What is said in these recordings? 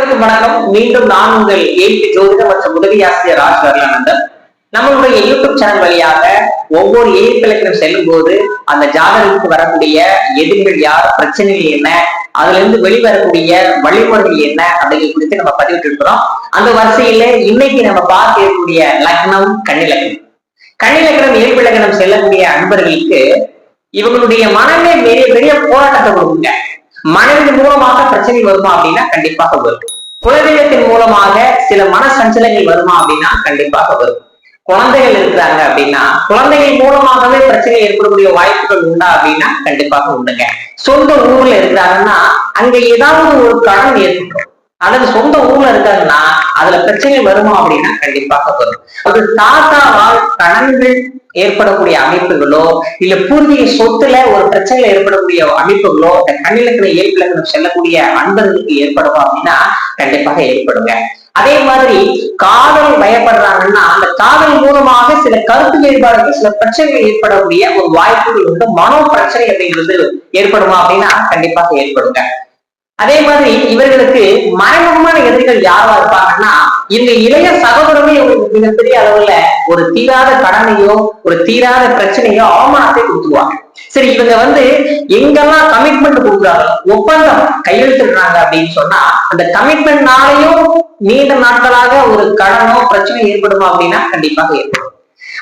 அனைவருக்கும் வணக்கம். மீண்டும் நான் உங்கள் ஏபி ஜோதிடம் மற்றும் உதவி ஆசிரியர் ராஜ் கருளானந்தன் நம்மளுடைய யூடியூப் சேனல் வழியாக ஒவ்வொரு ஏற்பிலக்கணம் செல்லும் போது அந்த ஜாதகத்துக்கு வரக்கூடிய எதிர்கள் யார் பிரச்சனைகள் என்ன அதுல இருந்து வெளிவரக்கூடிய வழிமுறைகள் என்ன அப்படிங்கிறது குறித்து நம்ம பதிவிட்டு இருக்கிறோம். அந்த வரிசையில இன்னைக்கு நம்ம பார்க்க இருக்கக்கூடிய லக்னம். கண்ணிலக்கணம் கண்ணிலக்கணம் ஏற்பிலக்கணம் செல்லக்கூடிய அன்பர்களுக்கு இவங்களுடைய மனமே பெரிய பெரிய போராட்டத்தை கொடுக்குங்க. மனதின் மூலமாக பிரச்சனை வருமா அப்படின்னா கண்டிப்பாக வரும். குலதெய்வத்தின் மூலமாக சில மன சஞ்சலங்கள் வருமா அப்படின்னா கண்டிப்பாக வரும். குழந்தைகள் இருக்கிறாங்க அப்படின்னா குழந்தைகள் மூலமாகவே பிரச்சனை ஏற்படக்கூடிய வாய்ப்புகள் உண்டா அப்படின்னா கண்டிப்பாக உண்டுங்க. சொந்த ஊர்ல இருக்கிறாங்கன்னா அங்க ஏதாவது ஒரு கடன் ஏற்படும் அல்லது சொந்த ஊர்ல இருக்காங்கன்னா அதுல பிரச்சனை வருமா அப்படின்னா கண்டிப்பாக வரும். அது தாத்தாவால் கடன்கள் ஏற்படக்கூடிய அமைப்புகளோ இல்ல பூர்வீக சொத்துல ஒரு பிரச்சனை ஏற்படக்கூடிய அமைப்புகளோ இந்த கண்ணிலக்கண இயல்பிலக்கணம் செல்லக்கூடிய அன்பர்களுக்கு ஏற்படுமா அப்படின்னா கண்டிப்பாக ஏற்படுங்க. அதே மாதிரி காதல் பயப்படுறாங்கன்னா அந்த காதல் மூலமாக சில கருத்து வேறுபாடுகள் சில பிரச்சனைகள் ஏற்படக்கூடிய ஒரு வாய்ப்புகள் வந்து மனோ பிரச்சனை அப்படிங்கிறது ஏற்படுமா அப்படின்னா கண்டிப்பாக ஏற்படுங்க. அதே மாதிரி இவர்களுக்கு மறைமுகமான எதிரிகள் யாரா இருப்பாங்கன்னா இந்த இளைய சகோதரமே இவங்களுக்கு மிகப்பெரிய அளவுல ஒரு தீராத கடனையோ ஒரு தீராத பிரச்சனையோ அவமானத்தை கொடுத்துருவாங்க. சரி இவங்க வந்து எங்கெல்லாம் கமிட்மெண்ட் கொடுக்குறாங்க ஒப்பந்தம் கையெழுத்திடுறாங்க அப்படின்னு சொன்னா அந்த கமிட்மெண்ட்னாலையும் நீண்ட நாட்களாக ஒரு கடனோ பிரச்சனை ஏற்படுமா அப்படின்னா கண்டிப்பாக ஏற்படும்.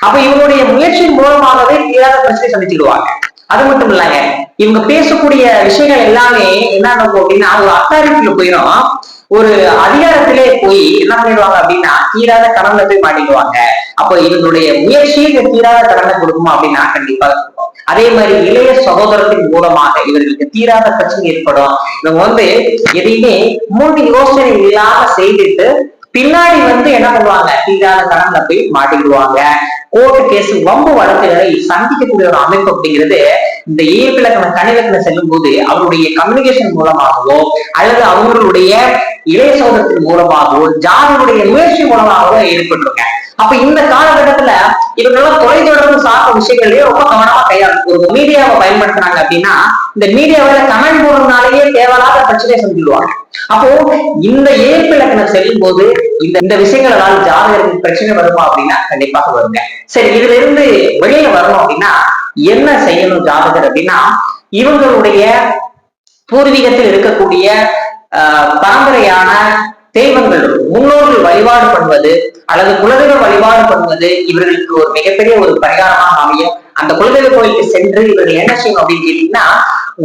அப்ப இவங்களுடைய முயற்சியின் மூலமாகவே தீராத பிரச்சனை சந்திச்சிடுவாங்க அது மட்டும் இல்லைங்க இவங்க பேசக்கூடிய விஷயங்கள் எல்லாமே என்ன நடக்கும் அப்படின்னா ஒரு அத்தாரிட்டியில போயிடும் ஒரு அதிகாரத்திலே போய் என்ன பண்ணிடுவாங்க அப்படின்னா தீராத கடன்ல போய் மாட்டிடுவாங்க. அப்போ இவங்களுடைய முயற்சி இந்த தீராத கடனை கொடுக்குமா அப்படின்னா கண்டிப்பா இருக்கும் அதே மாதிரி இளைய சகோதரத்தின் மூலமாக இவர்களுக்கு தீராத பிரச்சனை ஏற்படும். இவங்க வந்து எதையுமே மூன்று யோசனை இல்லாம செய்துட்டு பின்னாடி வந்து என்ன பண்ணுவாங்க தீராத கடன்ல போய் மாட்டிக்கிடுவாங்க. கோர்ட்டு கேஸ் வம்பு வழக்குகளை சந்திக்கக்கூடிய ஒரு அமைப்பு அப்படிங்கிறது இந்த ஈர்ப்பிலக்கண கணிதத்துல செல்லும் போது அவருடைய கம்யூனிகேஷன் மூலமாகவோ அல்லது அவங்களுடைய இளைய சோதத்தின் மூலமாகவோ ஜாதியுடைய முயற்சி மூலமாகவோ ஏற்பட்டிருக்க அப்ப இந்த காலகட்டத்துல இவங்கெல்லாம் தொலைத்தொடர்பு சார்ந்த விஷயங்கள்லயே ரொம்ப கவனமா கையாளும் ஒரு மீடியாவை பயன்படுத்துறாங்க அப்படின்னா இந்த மீடியாவில கமெண்ட் போடுறதுனாலேயே தேவையில்லாத பிரச்சனையை செஞ்சுடுவாங்க அப்போ இந்த ஏற்பு இலக்கணம் செல்லும் போது இந்த இந்த விஷயங்களால் ஜாதகருக்கு பிரச்சனை வருமா அப்படின்னா கண்டிப்பாக வருங்க. சரி இதுல இருந்து வெளியில வரணும் அப்படின்னா என்ன செய்யணும் ஜாதகர் அப்படின்னா இவங்களுடைய பூர்வீகத்தில் இருக்கக்கூடிய ஆஹ் பரம்பரையான தெய்வங்கள் முன்னோர்கள் வழிபாடு பண்ணுவது அல்லது குலதெய்வ வழிபாடு பண்ணுவது இவர்களுக்கு ஒரு மிகப்பெரிய ஒரு பரிகாரமாக அமையும். அந்த குலதெய்வ கோயிலுக்கு சென்று இவர்கள் என்ன செய்யணும் அப்படின்னு கேட்டீங்கன்னா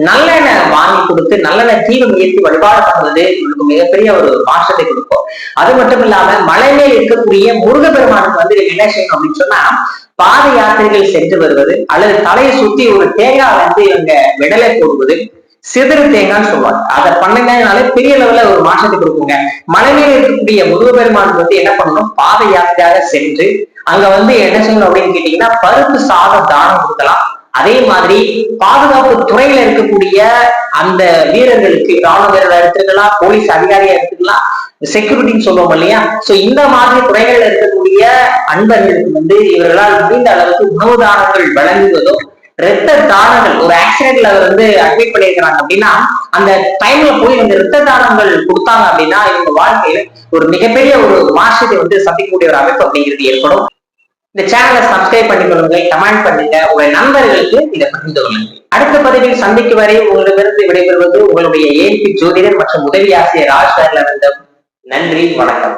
நல்லெண்ணெய் வாங்கி கொடுத்து நல்லெண்ணெய் தீபம் ஏற்றி வழிபாடு பண்ணுவது உங்களுக்கு மிகப்பெரிய ஒரு மாற்றத்தை கொடுக்கும். அது மட்டும் இல்லாம மலை மேல் இருக்கக்கூடிய முருகப்பெருமானுக்கு வந்து என்ன செய்யணும் அப்படின்னு சொன்னா பாத யாத்திரைகள் சென்று வருவது அல்லது தலையை சுத்தி ஒரு தேங்காய் வந்து இவங்க விடலை போடுவது சிதறு தேங்காய்னு சொல்லுவாங்க. அதை பண்ணுங்கனாலே பெரிய லெவல்ல ஒரு மாற்றத்தை கொடுக்குங்க. மலை இருக்கக்கூடிய முருகப்பெருமானுக்கு வந்து என்ன பண்ணணும்? பாத யாத்திரையாக சென்று அங்க வந்து என்ன செய்யணும் அப்படின்னு கேட்டீங்கன்னா பருப்பு சாதம் தானம் கொடுக்கலாம். அதே மாதிரி பாதுகாப்பு துறையில இருக்கக்கூடிய அந்த வீரர்களுக்கு ராணுவ வீரர்களா எடுத்துக்கலாம் போலீஸ் அதிகாரியா எடுத்துக்கலாம் செக்யூரிட்டின்னு சொல்லுவோம் இல்லையா? சோ இந்த மாதிரி துறைகள்ல இருக்கக்கூடிய அன்பர்களுக்கு வந்து இவர்களால் முடிந்த அளவுக்கு உணவு தானங்கள் வழங்குவதும் இரத்த தானங்கள் ஒரு ஆக்சிடென்ட்ல அவர் வந்து அட்மிட் பண்ணியிருக்கிறாங்க அப்படின்னா அந்த டைம்ல போய் இந்த இரத்த தானங்கள் கொடுத்தாங்க அப்படின்னா இவங்க வாழ்க்கையில ஒரு மிகப்பெரிய ஒரு மாற்றத்தை வந்து சந்திக்கக்கூடிய ஒரு அமைப்பு அப்படிங்கிறது ஏற்படும். இந்த சேனலை சப்ஸ்கிரைப் பண்ணிக்கொள்ளுங்க கமெண்ட் பண்ணுங்க உங்க நண்பர்களுக்கு இதை பகிர்ந்து கொள்ளுங்க. அடுத்த பதிவில் சந்திக்கும் வரை உங்களிடமிருந்து விடைபெறுவது உங்களுடைய ஏபி ஜோதிடர் மற்றும் உதவி ஆசிரியர் ஆசிரியர் நன்றி வணக்கம்.